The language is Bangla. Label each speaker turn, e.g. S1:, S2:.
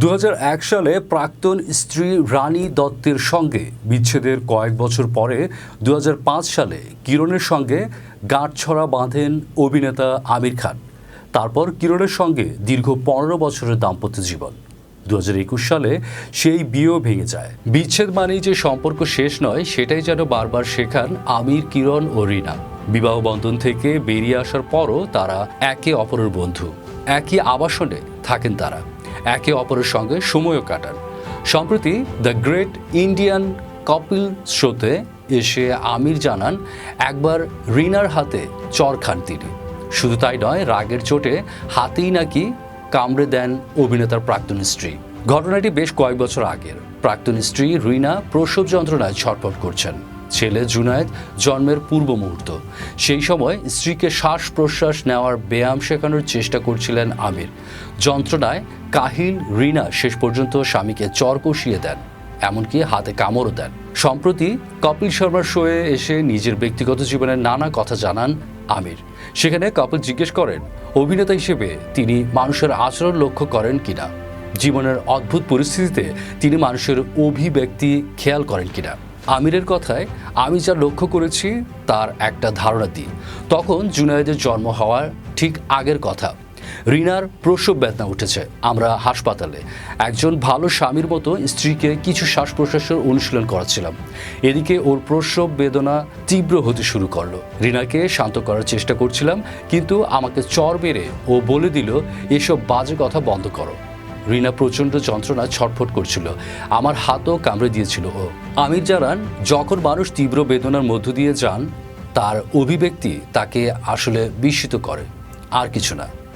S1: দু হাজার এক সালে প্রাক্তন স্ত্রী রানী দত্তের সঙ্গে বিচ্ছেদের কয়েক বছর পরে দু হাজার পাঁচ সালে কিরণের সঙ্গে গাঁটছড়া বাঁধেন অভিনেতা আমির খান। তারপর কিরণের সঙ্গে দীর্ঘ পনেরো বছরের দাম্পত্য জীবন। দু হাজার একুশ সালে সেই বিয়েও ভেঙে যায়। বিচ্ছেদ মানেই যে সম্পর্ক শেষ নয়, সেটাই যেন বারবার শেখান আমির, কিরণ ও রিনা। বিবাহ বন্ধন থেকে বেরিয়ে আসার পরও তারা একে অপরের বন্ধু, একই আবাসনে থাকেন তারা। একে অপরের সঙ্গে সময়ও কাটান। সম্প্রতি দ্য গ্রেট ইন্ডিয়ান কপিল শোতে এসে আমির জানান, একবার রিনার হাতে চর খান তিনি। শুধু তাই নয়, রাগের চোটে হাতেই নাকি কামড়ে দেন অভিনেতার প্রাক্তন স্ত্রী। ঘটনাটি বেশ কয়েক বছর আগের। প্রাক্তন স্ত্রী রিনা প্রসব যন্ত্রণায় ছটফট করছেন। ছেলে জুনায়েদ জন্মের পূর্ব মুহূর্ত। সেই সময় স্ত্রীকে শ্বাস প্রশ্বাস নেওয়ার ব্যায়াম শেখানোর চেষ্টা করছিলেন আমির। যন্ত্রণায় কাহিল রিনা শেষ পর্যন্ত স্বামীকে চর কষিয়ে দেন, এমনকি হাতে কামড়ও দেন। সম্প্রতি কপিল শর্মার শোয়ে এসে নিজের ব্যক্তিগত জীবনের নানা কথা জানান আমির। সেখানে কপিল জিজ্ঞেস করেন, অভিনেতা হিসেবে তিনি মানুষের আচরণ লক্ষ্য করেন কিনা? জীবনের অদ্ভুত পরিস্থিতিতে তিনি মানুষের অভিব্যক্তি খেয়াল করেন কিনা? আমিরের কথায়, আমি যা লক্ষ্য করেছি তার একটা ধারণা দিই। তখন জুনায়েদের জন্ম হওয়ার ঠিক আগের কথা। রিনার প্রসব বেদনা উঠেছে। আমরা হাসপাতালে। একজন ভালো স্বামীর মতো স্ত্রীকে কিছু শ্বাস প্রশ্বাসের অনুশীলন করাচ্ছিলাম। এদিকে ওর প্রসব বেদনা তীব্র হতে শুরু করল। রিনাকে শান্ত করার চেষ্টা করছিলাম, কিন্তু আমাকে চর মেরে ও বলে দিল, এসব বাজে কথা বন্ধ করো। রিনা প্রচণ্ড যন্ত্রণা ছটফট করছিল। আমার হাতও কামড়ে দিয়েছিল ও। আমির জানান, যখন মানুষ তীব্র বেদনার মধ্য দিয়ে যান, তার অভিব্যক্তি তাকে আসলে বিস্মিত করে। আর কিছু না।